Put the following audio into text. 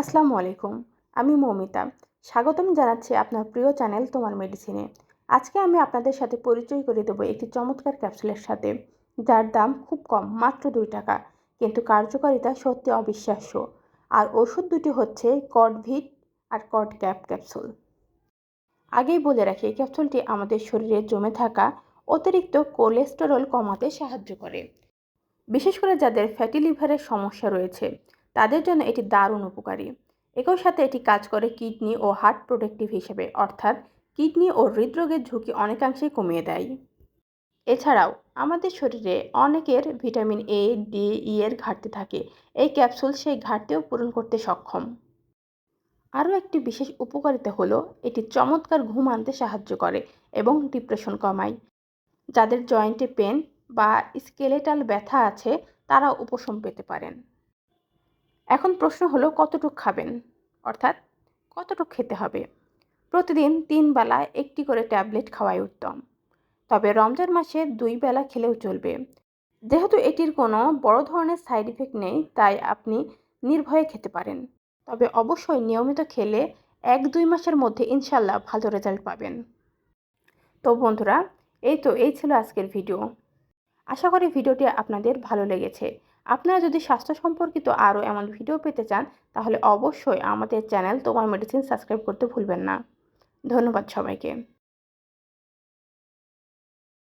আসসালামু আলাইকুম, আমি মৌমিতা। স্বাগতম জানাচ্ছি আপনার প্রিয় চ্যানেল তোমার মেডিসিনে। আজকে আমি আপনাদের সাথে পরিচয় করে দেবো একটি চমৎকার ক্যাপসুলের সাথে, যার দাম খুব কম, মাত্র দুই টাকা, কিন্তু কার্যকারিতা সত্যি অবিশ্বাস্য। আর ওষুধ দুটি হচ্ছে কডভিট আর কড ক্যাপ ক্যাপসুল। আগেই বলে রাখি, এই ক্যাপসুলটি আমাদের শরীরে জমে থাকা অতিরিক্ত কোলেস্টেরল কমাতে সাহায্য করে। বিশেষ করে যাদের ফ্যাটি লিভারের সমস্যা রয়েছে তাদের জন্য এটি দারুণ উপকারী। একই সাথে এটি কাজ করে কিডনি ও হার্ট প্রোটেক্টিভ হিসেবে, অর্থাৎ কিডনি ও হৃদরোগের ঝুঁকি অনেকাংশেই কমিয়ে দেয়। এছাড়াও, আমাদের শরীরে অনেকের ভিটামিন এ ডি ই এর ঘাটতি থাকে। এই ক্যাপসুল সেই ঘাটতিও পূরণ করতে সক্ষম। আরও একটি বিশেষ উপকারিতা হলো, এটি চমৎকার ঘুম আনতে সাহায্য করে এবং ডিপ্রেশন কমায়। যাদের জয়েন্টে পেন বা স্কেলেটাল ব্যথা আছে তারা উপশম পেতে পারেন। এখন প্রশ্ন হলো, কতটুক খাবেন? অর্থাৎ, কতটুক খেতে হবে? প্রতিদিন তিন বেলা একটি করে ট্যাবলেট খাওয়াই উত্তম। তবে রমজান মাসে দুই বেলা খেলেও চলবে। যেহেতু এটির কোনো বড় ধরনের সাইড ইফেক্ট নেই, তাই আপনি নির্ভয়ে খেতে পারেন। তবে অবশ্যই নিয়মিত খেলে এক দুই মাসের মধ্যে ইনশাল্লাহ ভালো রেজাল্ট পাবেন। তো বন্ধুরা, এই তো, এই ছিল আজকের ভিডিও আশা করি ভিডিওটি আপনাদের ভালো লেগেছে। আপনারা যদি স্বাস্থ্য সম্পর্কিত আরও এমন ভিডিও পেতে চান, তাহলে অবশ্যই আমাদের চ্যানেল তোমার মেডিসিন সাবস্ক্রাইব করতে ভুলবেন না। ধন্যবাদ সবাইকে।